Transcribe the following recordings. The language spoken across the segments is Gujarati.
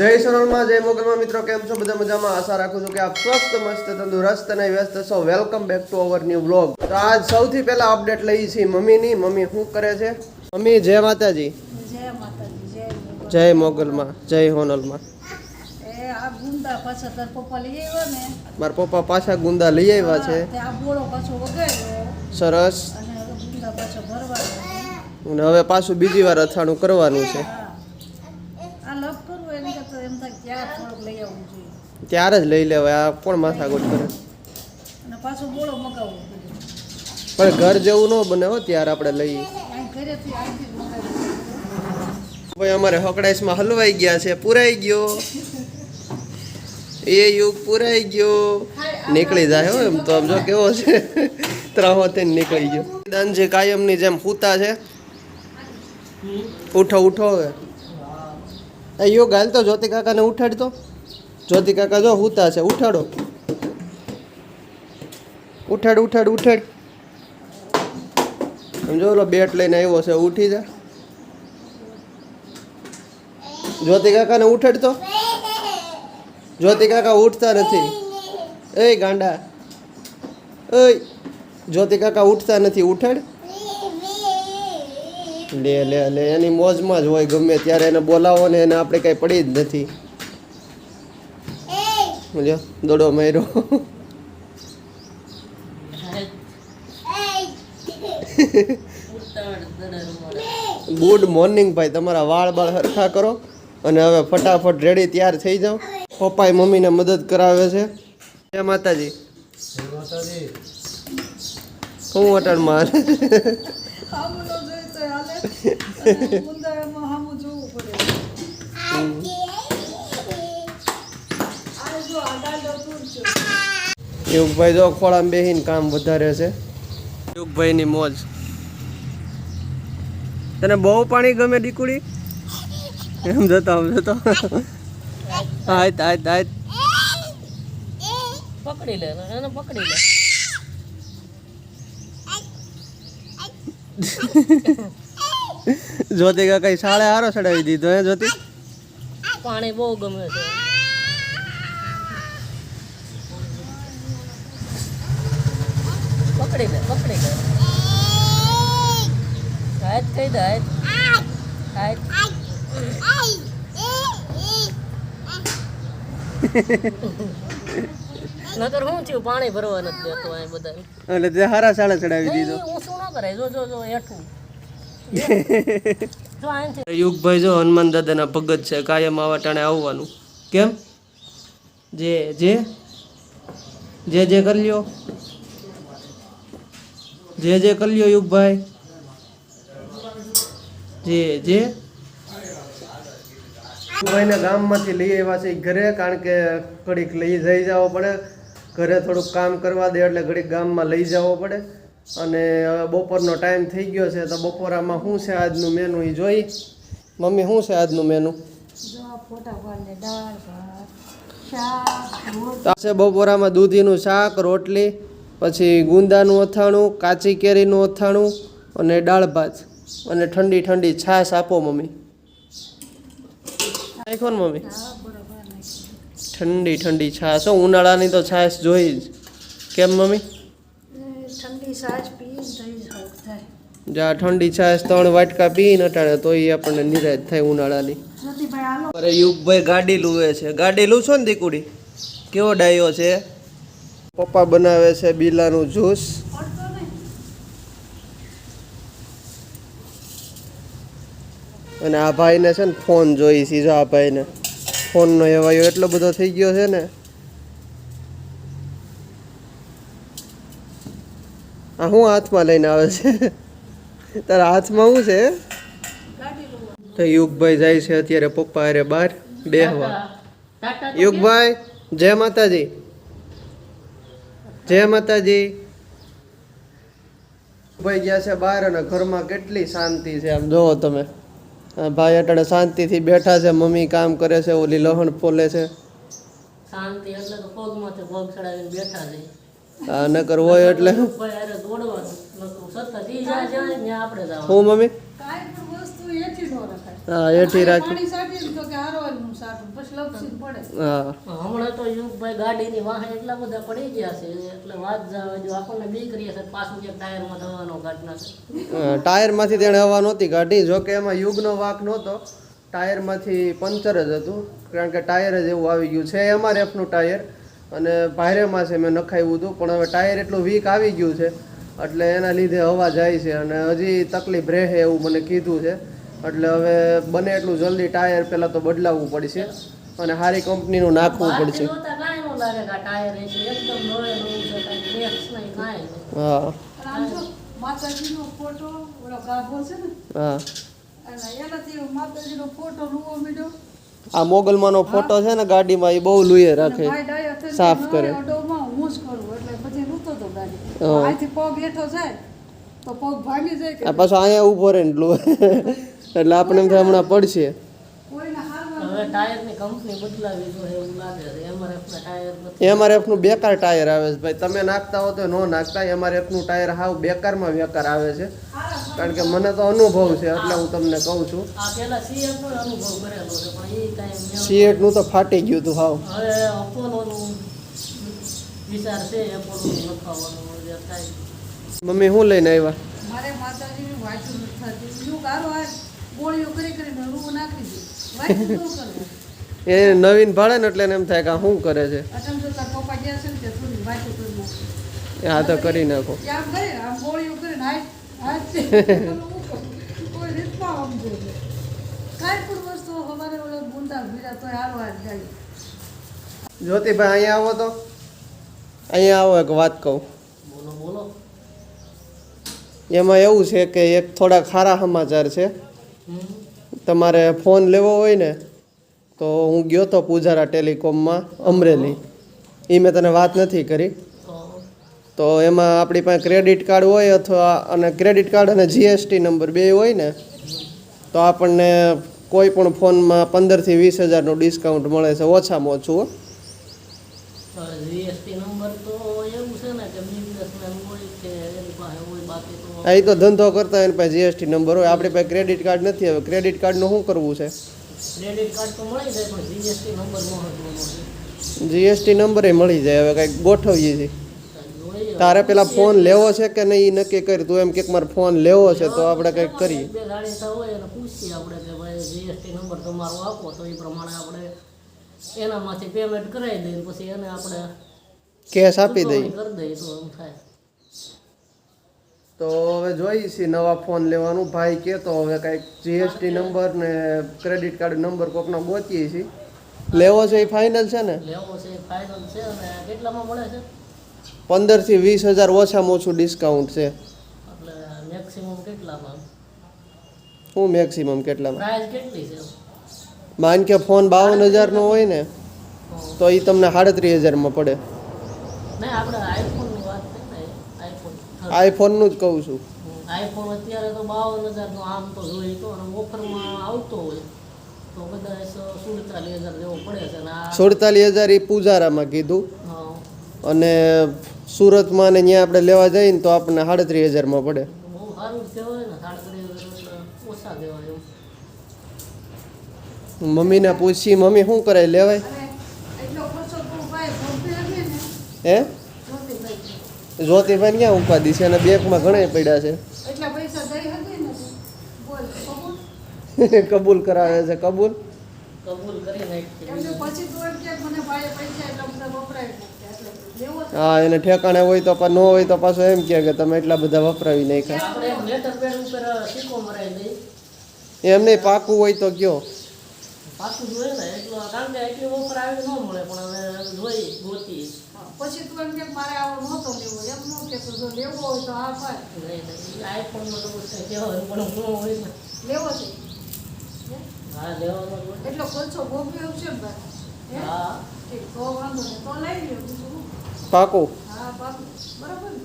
જય સોનલમાં જય મોગલમાં. મિત્રો કેમ છો? બધા મજામાં? આશા રાખું છું કે આપ સ્વસ્થ મસ્ત તંદુરસ્ત અને વ્યસ્ત છો. Welcome back to our new vlog તો આજ સૌથી પહેલા અપડેટ લઈ છીએ મમ્મીની. મમ્મી શું કરે છે? મમ્મી જય માતાજી. જય મોગલમાં જય હોનલમાં. મારા પપ્પા પાછા ગુંદા લઈ આવ્યા છે. સરસ. અને હવે પાછું બીજી વાર અથાણું કરવાનું છે હા આ લપ કરવું એની કરતા એમ થાય કે ત્યાં થોડુંક લઈ આવવું જોઈએ ત્યારે જ લઈ લેવાય આ કોણ માથાકૂટ કરે? પણ ઘર જેવું ન બને હો ત્યારે આપણે લઈએ ભાઈ અમારે હકડાઈસમાં હલવાઈ ગયા છે પુરાઈ ગયો. એ યુગ પુરાઈ ગયો. નીકળી જાય હો એમ તો આમ જો કેવો છે. ત્રાહોતે નીકળી ગયો. દાનજી કાયમની જેમ પૂતા છે. ઉઠો ઉઠો હવે. એ યોગ હાલ તો જ્યોતિ કાકાને ઉઠાડતો. જ્યોતિ કાકા જો હુતા છે, ઉઠાડો. ઉઠાડ ઉઠાડ ઉઠાડ. સમજો ઓલો બેટ લઈને આવ્યો છે, ઉઠી જા. જ્યોતિ કાકાને ઉઠાડતો જ્યોતિ કાકા ઉઠતા નથી. એ ગાંડા. એ જ્યોતિ કાકા ઉઠતા નથી, ઉઠાડ. લે લે લે, એની મોજમાં જ હોય ગમે, ત્યારે એને બોલાવો ને એને આપણે કાંઈ પડી જ નથી. જો દોડો માર્યો ગુડ મોર્નિંગ ભાઈ તમારા વાળ બાળ હરખા કરો અને હવે ફટાફટ રેડી તૈયાર થઈ જાઓ. પપ્પાએ મમ્મીને મદદ કરાવે છે. જય માતાજી. હું અટણમાં માર જોવું પડે આ જો આ દાંડો તૂટજો યુગભાઈ જો ખોળામાં બેહીને કામ વધારે છે. યુગભાઈની મોજ. તને બહુ પાણી ગમે દીકુડી એમ જતો આમ જતો. આયત આયત આયત પકડી લે એને પકડી લે. જ્યોતિ કઈ શાળે હારો ચડાવી દીધો હે જ્યોતિ? પાણી બહુ ગમે છે. પકડી લે પકડી લે. હાથ કહી દે હાથ. હાથ. નકર હું થયું? પાણી ભરવા નથી દેતો આ બધા. એટલે તે હારા શાળે ચડાવી દીધો. શું ન કરાય? જો જો જો હેઠું. યુગભાઈ જો હનુમાન દાદાના ભગત છે કાયમ આવા ટાણે આવવાનું. કેમ? જે જે? જે જે કરી લ્યો જે જે કરી લ્યો યુગભાઈ. જે જે. યુગભાઈને ગામમાંથી લઈ આવ્યા છે ઘરે કારણ કે ઘડીક લઈ જઈ જવો પડે. ઘરે થોડુંક કામ કરવા દે એટલે ઘડીક ગામમાં લઈ જવો પડે. અને બપોરનો ટાઈમ થઈ ગયો છે તો બપોરામાં શું છે આજનું મેનુ એ જોઈ? મમ્મી શું છે આજનું મેનુ બપોરામાં દૂધીનું શાક રોટલી. પછી ગુંદાનું અથાણું કાચી કેરીનું અથાણું અને દાળ ભાત. અને ઠંડી ઠંડી છાશ આપો મમ્મી. નાખો ને મમ્મી. ઠંડી ઠંડી છાશ. હો ઉનાળાની તો છાશ જોઈ જ. કેમ મમ્મી? ઠંડી જા ઠંડી છાશ ત્રણ વાટકા પીને અટાણે તો એ આપણને નિરાશ થાય ઉનાળાની. અરે યુગભાઈ ગાડી લુવે છે. ગાડી લૂછો ને દીકુડી? કેવો ડાયો છે? પપ્પા બનાવે છે બીલાનું જ્યુસ. અને આ ભાઈને છે ને ફોન જોઈ સીધો આ ભાઈને. ફોનનો એવાયો એટલો બધો થઈ ગયો છે ને. આ હું હાથમાં લઈને આવે છે? તારા હાથમાં શું છે? તો યુગભાઈ જાય છે અત્યારે પપ્પા અરે બહાર બેહવા. યુગભાઈ જય માતાજી. જય માતાજી. ભાઈ ગયા છે બહાર અને ઘરમાં કેટલી શાંતિ છે આમ જોવો તમે. ભાઈ અટાણે શાંતિથી બેઠા છે મમ્મી કામ કરે છે ઓલી લહણ ફોલે છે. શાંતિ એટલે તો પગમાંથી પગ ચડાવીને બેઠા છે. આ નકર હોય એટલે હું મમ્મી? હા એથી રાખી. હા હમણાં તો યુગભાઈ ગાડીની વાહે એટલા બધા પડી ગયા છે એટલે વાત જો આપણને બીક રહી છે પાછું ક્યાંક ટાયરમાં થવાનો ઘટના છે ટાયરમાંથી તેણે હવા નહોતી કાઢી. જોકે એમાં યુગનો વાક નહોતો. ટાયરમાંથી પંચર જ હતું કારણ કે ટાયર જ એવું આવી ગયું છે. એમઆરએફનું ટાયર. અને ભારેમાં છે મેં નખાવ્યું હતું પણ હવે ટાયર એટલું વીક આવી ગયું છે એટલે એના લીધે હવા જાય છે. અને હજી તકલીફ રહે એવું મને કીધું છે. એટલે હવે બને એટલું જલ્દી ટાયર પહેલાં તો બદલાવવું પડશે અને સારી કંપનીનું નાખવું પડશે. જોતા કાંઈ ન લાગે કે આ મોગલમાં હા. ને હા. ફોટો લુવો મીડ્યો આ મોગલમાંનો ફોટો છે ને ગાડીમાં એ બહુ લુએ રાખે. સાફ કરે. અડોમાં હું જ કરું એટલે બધી રૂતો તો ગાડી. હા. અહીંથી પગ હેઠો જાય તો પગ ભાંગી જાય કે આ પાછો અહીંયા ઊભો રહે એટલે આપણે એમ થાય હમણાં પડશે એમઆરએફના બેકાર ટાયર આવે છે. ભાઈ તમે નાખતા હો તો ન નાખતા. એમઆરએફનું ટાયર હાવ બેકારમાં બેકાર આવે છે. કારણ કે મને તો અનુભવ છે એટલે હું તમને કહું છું. આ પેલા સીએમ નો અનુભવ કરેલો છે પણ એ કાંઈ સીએટનું તો ફાટી ગયું હતું હાવ. મમ્મી શું લઈને આવ્યા? મારે માતાજીની વાંચું નથી થતી. હું ગારો આ ગોળીઓ કરી કરીને રૂ નાખી દઉં વાંચું ન કરવું એ નવીન ભાડે ને એટલે એમ થાય કે આ શું કરે છે? હા તો કરી નાખો. જ્યોતિભાઈ અહીંયા આવો તો. અહીંયા આવો એક વાત કહું. બોલો બોલો. એમાં એવું છે કે એક થોડા ખારા સમાચાર છે. તમારે ફોન લેવો હોય ને, તો હું ગયો તો પૂજારા ટેલિકોમમાં અમરેલી. એ મેં તને વાત નથી કરી. તો એમાં આપણી પાસે ક્રેડિટ કાર્ડ હોય અથવા, અને ક્રેડિટ કાર્ડ અને જીએસટી નંબર બે હોય ને, તો આપણને કોઈ પણ ફોનમાં પંદરથી વીસ હજારનું ડિસ્કાઉન્ટ મળે છે. ઓછામાં ઓછું હો. જીએસટી નંબર તો એવું છે ને કે બિઝનેસમેન હોય કે એની પાસે એ તો ધંધો કરતા હોય પાસે જીએસટી નંબર હોય. આપણી પાસે ક્રેડિટ કાર્ડ નથી હવે. ક્રેડિટ કાર્ડનું શું કરવું છે? જીએસટી નંબર એ મળી જાય. હવે કંઈક ગોઠવીએ છીએ. તારે પેલા ફોન લેવો છે કે નહીં એ નક્કી કરી. તું એમ કે મારે ફોન લેવો છે તો આપણે કંઈક કરીએ. એનામાંથી પેમેન્ટ કરાવી દઈએ પછી એને આપણે કેશ આપી દઈએ. કરી દઈએ તો એમ થાય. તો હવે જોઈએ છીએ નવા ફોન લેવાનું. ભાઈ કહેતો હવે કાંઈક જીએસટી નંબર ને ક્રેડિટ કાર્ડ નંબર કોકનો ગોતીએ છીએ. લેવો છે એ ફાઇનલ છે ને? લેવો છે ફાઇનલ છે અને કેટલામાં મળે છે? પંદરથી વીસ હજાર ઓછામાં ઓછું ડિસ્કાઉન્ટ છે. એટલે મેક્સિમમ કેટલામાં? શું મેક્સિમમ કેટલામાં? પ્રાઇસ કેટલી છે? માન કે ફોન બાવન હજારનો હોય ને તો એ તમને સાડત્રીસ હજારમાં પડે. નહીં આપણે આઈફોનની વાત થઈ ને આઈફોન આઈફોનનું જ કહું છું. આઈફોન અત્યારે તો બાવન હજારનો આમ તો જોઈએ તો અને ઓફરમાં આવતો હોય તો બધા સુડતાલીસ હજાર જેવો પડે છે સુડતાલીસ હજાર એ પૂજારામાં કીધું. અને સુરતમાં ને ત્યાં આપણે લેવા જઈએ ને તો આપણને સાડત્રીસ હજારમાં પડે. મમ્મીને પૂછી મમ્મી શું કરે લેવાય? હે? જ્યોતિભાઈ ક્યાં ઉપાધિ છે અને બેંકમાં ઘણા પડ્યા છે? કબૂલ? કરાવે છે કબૂલ? કબૂલ કરી નાખી એમને પછી તું એમ કે મને ભાઈએ પૈસા એટલા બધા વપરાય નાખ્યા. એટલે લેવો છે હા એને ઠેકાણે હોય તો પણ ન હોય તો પાછો એમ કહે કે તમે એટલા બધા વપરાવી નાખ્યા. એમ નહીં. પાકું હોય તો કયો? પાકું જોઈએ ને એટલું કારણ કે એટલી વપરાવી ન મળે પણ હવે જોઈ ગોતી પછી તું એમ કે મારે આવો નહોતો લેવો. એમ ન કે જો લેવો હોય તો હા ભાઈ. કંઈ કહેવાય પણ હું હોય ને. લેવો છે. હા? લેવાનો એટલો ખર્ચો ભોગવ્યો છે ભાઈ. હે? હા. ઠીક, તો વાંધો નહીં. તો લઈ લ્યો. બીજું શું? પાકું. હા પાકું. બરાબર ને?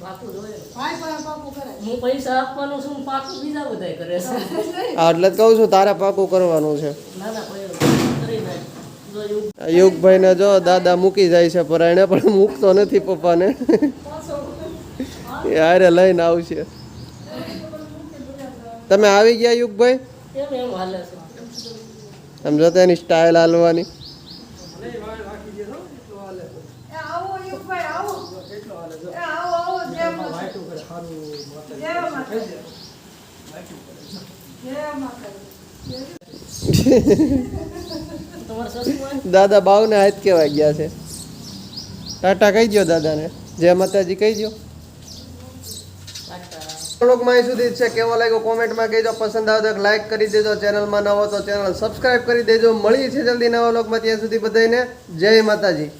પાકું જોઈએ ભાઈ પાકું કરાય હું પૈસા આપવાનું છું પાકું બીજા બધા કરે છે. એટલે જ કહું છું તારા પાકું કરવાનું છે. ના ના જો ને જો દાદા મૂકી જાય છે પર એને પણ મૂકતો નથી પપ્પાને. એ હારે લઈને આવશે. તમે આવી ગયા યુગભાઈ? સમજો તો એની સ્ટાઇલ હાલવાની. એ દાદા બાવને હાથ કહેવાય ગયા છે. ટાટા કહી દો દાદાને. જય માતાજી કહી દો ટાટા વ્લોગમાં અહીં સુધી છે. કેવો લાગ્યો કોમેન્ટમાં કહેજો. પસંદ આવે તો એક લાઈક કરી દેજો. ચેનલમાં નવો તો ચેનલ સબસ્ક્રાઇબ કરી દેજો. મળીએ છીએ જલ્દી નવા લોકમાં ત્યાં સુધી બધાને જય માતાજી.